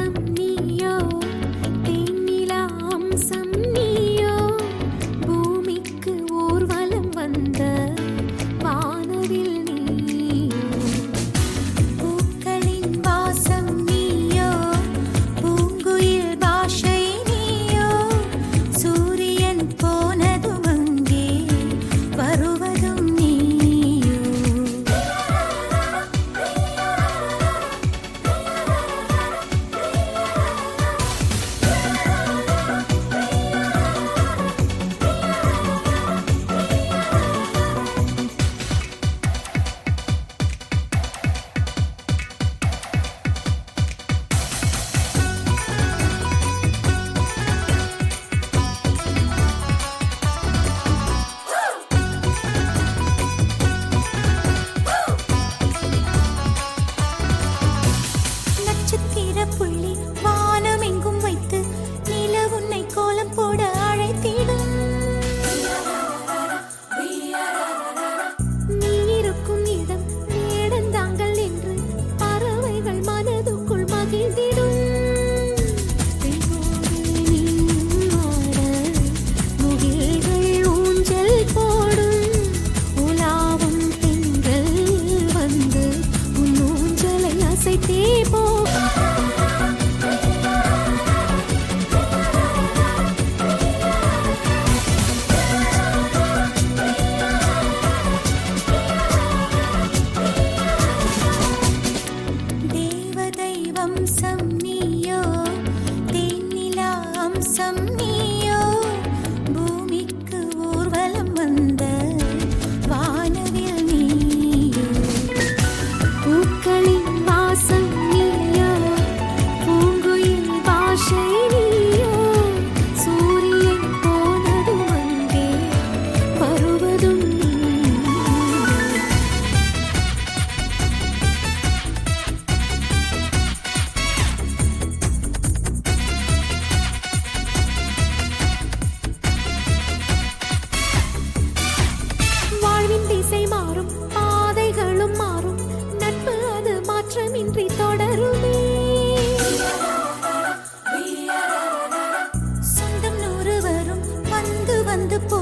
some మనసైతే పో దేవదైవం సంనియో దేనిలా అంశం నీ வந்து போ